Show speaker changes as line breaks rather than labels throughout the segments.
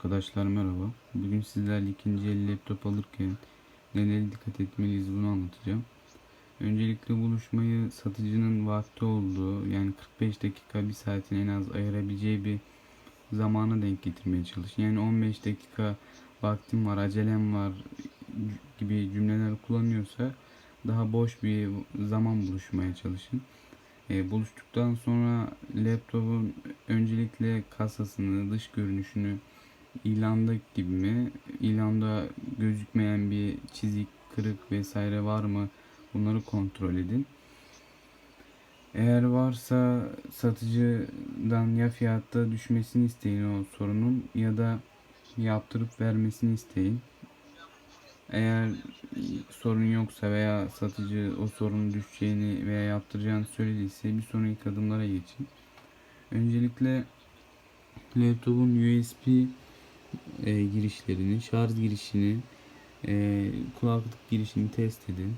Arkadaşlar merhaba. Bugün sizlerle ikinci el laptop alırken nelere dikkat etmeliyiz bunu anlatacağım. Öncelikle buluşmayı satıcının vakti olduğu yani 45 dakika bir saatin en az ayırabileceği bir zamana denk getirmeye çalışın. Yani 15 dakika vaktim var, acelem var gibi cümleler kullanıyorsa daha boş bir zaman buluşmaya çalışın. E, buluştuktan sonra laptopun öncelikle kasasını, dış görünüşünü ilanda gibi mi, ilanda gözükmeyen bir çizik, kırık vesaire var mı bunları kontrol edin. Eğer varsa satıcıdan ya fiyatta düşmesini isteyin o sorunun ya da yaptırıp vermesini isteyin. Eğer sorun yoksa veya satıcı o sorunun düşeceğini veya yaptıracağını söylediyse bir sonraki adımlara geçin. Öncelikle laptopun USB e, girişlerini, şarj girişini, e, kulaklık girişini test edin.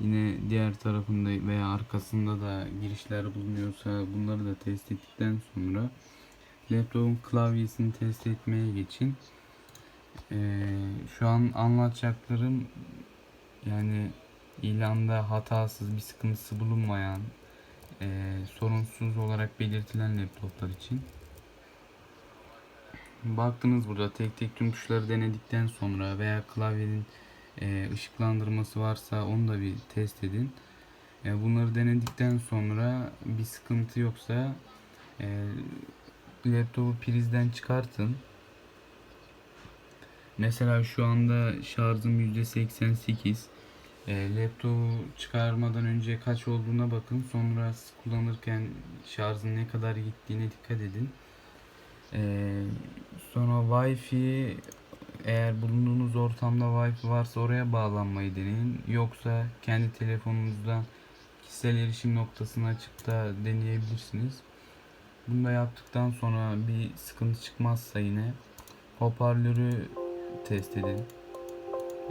Yine diğer tarafında veya arkasında da girişler bulunuyorsa bunları da test ettikten sonra laptopun klavyesini test etmeye geçin. Ee, şu an anlatacaklarım yani ilanda hatasız bir sıkıntısı bulunmayan e, sorunsuz olarak belirtilen laptoplar için. Baktınız burada tek tek tüm tuşları denedikten sonra veya klavyenin e, ışıklandırması varsa onu da bir test edin. E, bunları denedikten sonra bir sıkıntı yoksa e, laptopu prizden çıkartın. Mesela şu anda şarjım %88. E, laptopu çıkarmadan önce kaç olduğuna bakın. Sonra kullanırken şarjın ne kadar gittiğine dikkat edin. E, sonra Wi-Fi eğer bulunduğunuz ortamda Wi-Fi varsa oraya bağlanmayı deneyin. Yoksa kendi telefonunuzdan kişisel erişim noktasını açıp da deneyebilirsiniz. Bunu da yaptıktan sonra bir sıkıntı çıkmazsa yine hoparlörü test edin.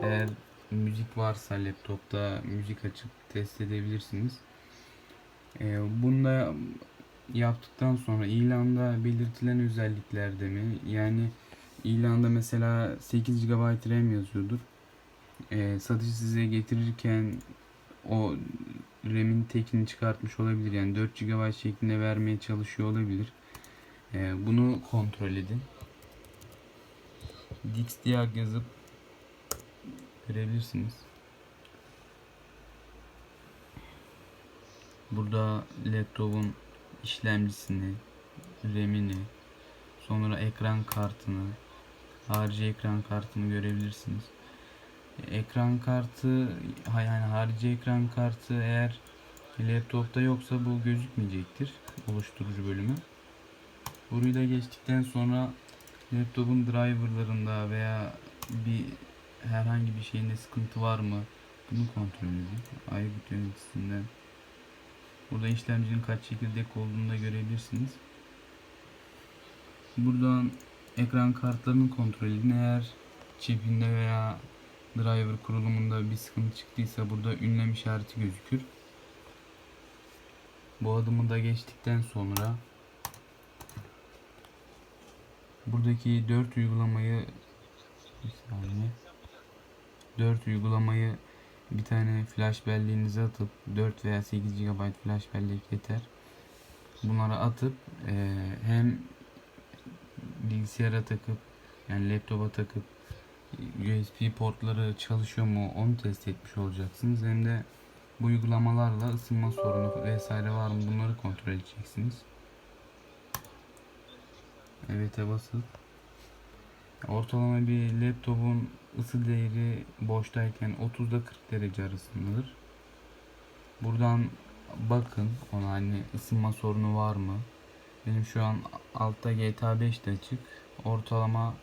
Eğer müzik varsa laptopta müzik açıp test edebilirsiniz. Ee, bunu da yaptıktan sonra ilanda belirtilen özelliklerde mi? Yani ilanda mesela 8 GB RAM yazıyordur. Ee, satıcı size getirirken o RAM'in tekini çıkartmış olabilir. Yani 4 GB şeklinde vermeye çalışıyor olabilir. Ee, bunu kontrol edin. Dixdiag yazıp görebilirsiniz. Burada laptopun işlemcisini, RAM'ini, sonra ekran kartını, harici ekran kartını görebilirsiniz. Ekran kartı yani harici ekran kartı eğer laptopta yoksa bu gözükmeyecektir oluşturucu bölümü. Burayı da geçtikten sonra laptopun driverlarında veya bir herhangi bir şeyinde sıkıntı var mı bunu kontrol edin. Aygıt yöneticisinden burada işlemcinin kaç çekirdek olduğunu da görebilirsiniz. Buradan ekran kartlarını kontrol edin. Eğer çipinde veya driver kurulumunda bir sıkıntı çıktıysa burada ünlem işareti gözükür. Bu adımı da geçtikten sonra buradaki 4 uygulamayı bir saniye 4 uygulamayı bir tane flash belleğinize atıp 4 veya 8 GB flash bellek yeter. Bunları atıp e, hem bilgisayara takıp yani laptopa takıp USB portları çalışıyor mu onu test etmiş olacaksınız. Hem de bu uygulamalarla ısınma sorunu vesaire var mı bunları kontrol edeceksiniz. Evet'e basıp ortalama bir laptopun ısı değeri boştayken 30'da 40 derece arasındadır. Buradan bakın ona hani ısınma sorunu var mı? Benim şu an altta GTA 5 de açık. Ortalama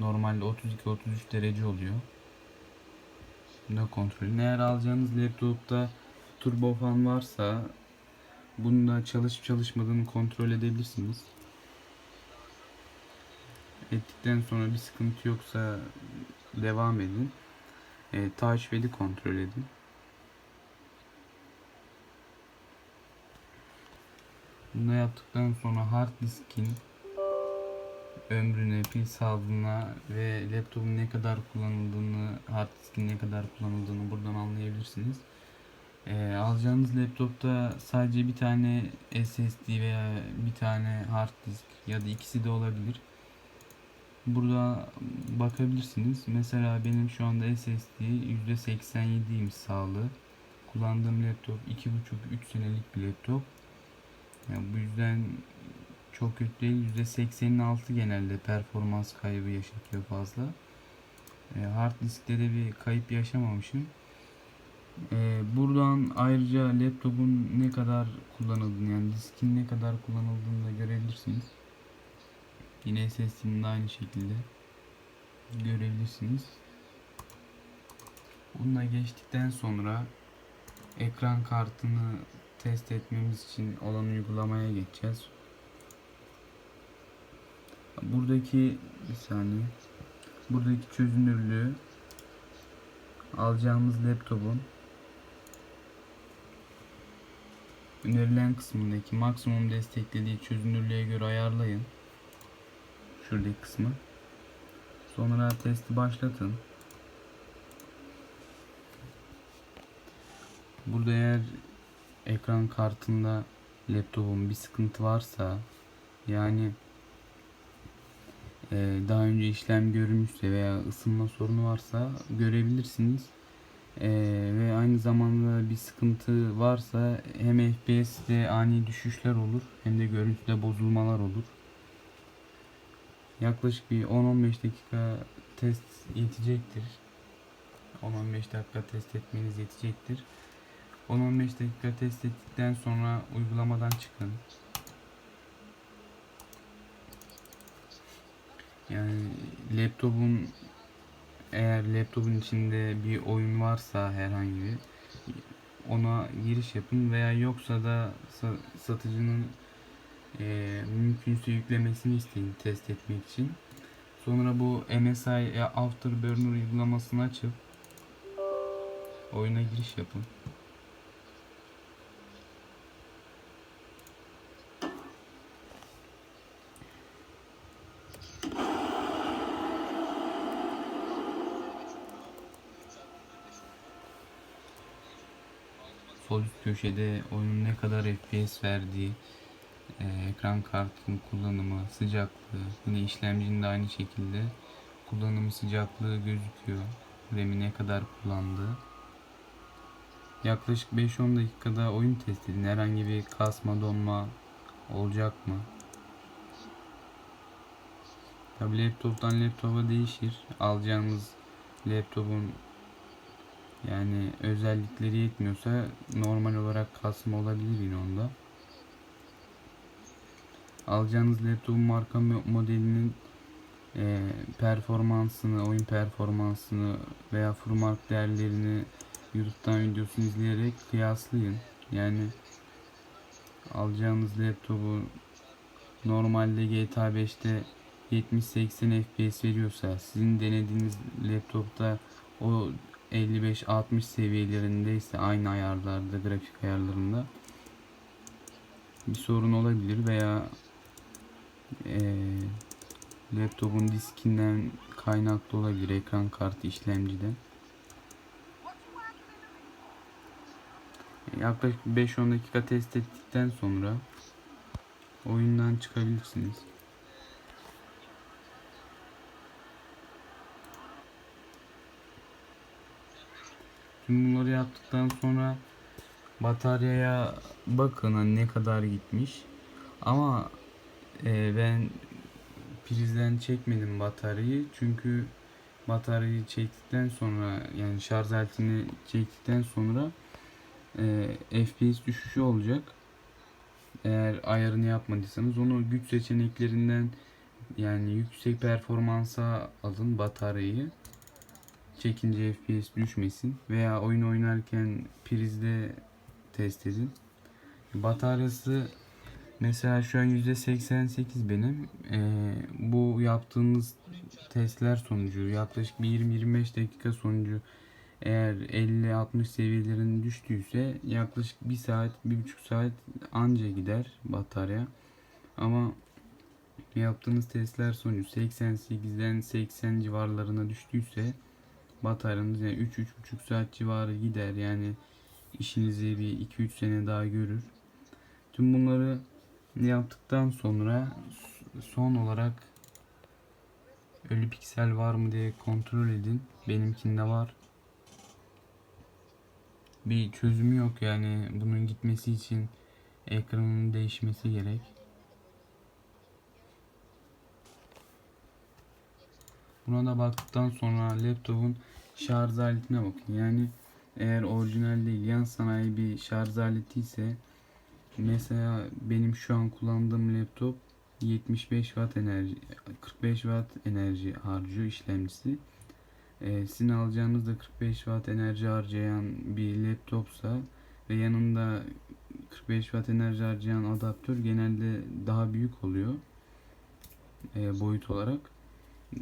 normalde 32-33 derece oluyor. Bunu da kontrol edin. Eğer alacağınız laptopta turbofan varsa bunu da çalışıp çalışmadığını kontrol edebilirsiniz. Ettikten sonra bir sıkıntı yoksa devam edin. E, touchpad'i kontrol edin. Bunu yaptıktan sonra hard diskin ömrüne, pil sağlığına ve laptopun ne kadar kullanıldığını, hard diskin ne kadar kullanıldığını buradan anlayabilirsiniz. Ee, alacağınız laptopta sadece bir tane SSD veya bir tane hard disk ya da ikisi de olabilir. Burada bakabilirsiniz. Mesela benim şu anda SSD %87'ymiş sağlığı. Kullandığım laptop 2,5-3 senelik bir laptop. Yani bu yüzden çok kötü değil. %86 genelde performans kaybı yaşatıyor fazla. E, hard diskte de bir kayıp yaşamamışım. E, buradan ayrıca laptopun ne kadar kullanıldığını yani diskin ne kadar kullanıldığını da görebilirsiniz. Yine SSD'nin de aynı şekilde görebilirsiniz. Bununla geçtikten sonra ekran kartını test etmemiz için olan uygulamaya geçeceğiz. Buradaki bir saniye. Buradaki çözünürlüğü alacağımız laptopun önerilen kısmındaki maksimum desteklediği çözünürlüğe göre ayarlayın. Şuradaki kısmı. Sonra testi başlatın. Burada eğer ekran kartında laptopun bir sıkıntı varsa yani e, daha önce işlem görmüşse veya ısınma sorunu varsa görebilirsiniz. E, ve aynı zamanda bir sıkıntı varsa hem FPS'de ani düşüşler olur hem de görüntüde bozulmalar olur. Yaklaşık bir 10-15 dakika test yetecektir. 10-15 dakika test etmeniz yetecektir. 10-15 dakika test ettikten sonra uygulamadan çıkın. Yani laptopun eğer laptopun içinde bir oyun varsa herhangi bir ona giriş yapın veya yoksa da sa- satıcının eee, mümkünse yüklemesini isteyin test etmek için. Sonra bu MSI ya Afterburner uygulamasını açıp oyuna giriş yapın. Sol üst köşede oyunun ne kadar FPS verdiği, e, ekran kartının kullanımı, sıcaklığı, yine işlemcinin de aynı şekilde kullanımı sıcaklığı gözüküyor. RAM'i ne kadar kullandığı. Yaklaşık 5-10 dakikada oyun test edin. Herhangi bir kasma donma olacak mı? Tabi laptoptan laptopa değişir. Alacağınız laptopun yani özellikleri yetmiyorsa normal olarak kasma olabilir yine onda. Alacağınız laptopun marka mo- modelinin e, performansını, oyun performansını veya FurMark değerlerini YouTube'dan videosunu izleyerek kıyaslayın. Yani alacağınız laptopu normalde GTA 5'te 70-80 FPS veriyorsa sizin denediğiniz laptopta o 55-60 seviyelerindeyse aynı ayarlarda grafik ayarlarında bir sorun olabilir veya eee, laptopun diskinden kaynaklı olabilir ekran kartı işlemciden. Yaklaşık 5-10 dakika test ettikten sonra oyundan çıkabilirsiniz. Tüm bunları yaptıktan sonra bataryaya bakın hani ne kadar gitmiş. Ama e, ben prizden çekmedim bataryayı çünkü bataryayı çektikten sonra yani şarj aletini çektikten sonra e, FPS düşüşü olacak. Eğer ayarını yapmadıysanız onu güç seçeneklerinden yani yüksek performansa alın bataryayı. Çekince FPS düşmesin veya oyun oynarken prizde test edin. Bataryası mesela şu an %88 benim. Ee, bu yaptığınız testler sonucu yaklaşık bir 20-25 dakika sonucu Eğer 50-60 seviyelerine düştüyse yaklaşık 1 saat, 1,5 saat anca gider batarya. Ama yaptığınız testler sonucu 88'den 80 civarlarına düştüyse bataryanız yani 3-3,5 saat civarı gider. Yani işinizi bir 2-3 sene daha görür. Tüm bunları yaptıktan sonra son olarak ölü piksel var mı diye kontrol edin. Benimkinde var. Bir çözümü yok yani bunun gitmesi için ekranın değişmesi gerek. Buna da baktıktan sonra laptopun şarj aletine bakın. Yani eğer orijinal değil yan sanayi bir şarj aleti ise mesela benim şu an kullandığım laptop 75 watt enerji 45 watt enerji harcıyor işlemcisi. Ee, sizin alacağınız da 45 watt enerji harcayan bir laptopsa ve yanında 45 watt enerji harcayan adaptör genelde daha büyük oluyor e, boyut olarak.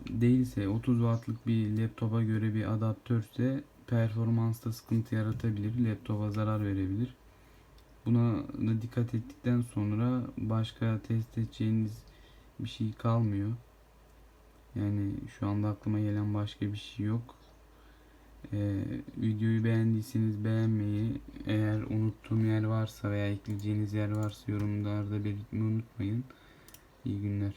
Değilse 30 wattlık bir laptopa göre bir adaptörse performansta sıkıntı yaratabilir, laptopa zarar verebilir. Buna da dikkat ettikten sonra başka test edeceğiniz bir şey kalmıyor. Yani şu anda aklıma gelen başka bir şey yok. Ee, videoyu beğendiyseniz beğenmeyi, eğer unuttuğum yer varsa veya ekleyeceğiniz yer varsa yorumlarda belirtmeyi unutmayın. İyi günler.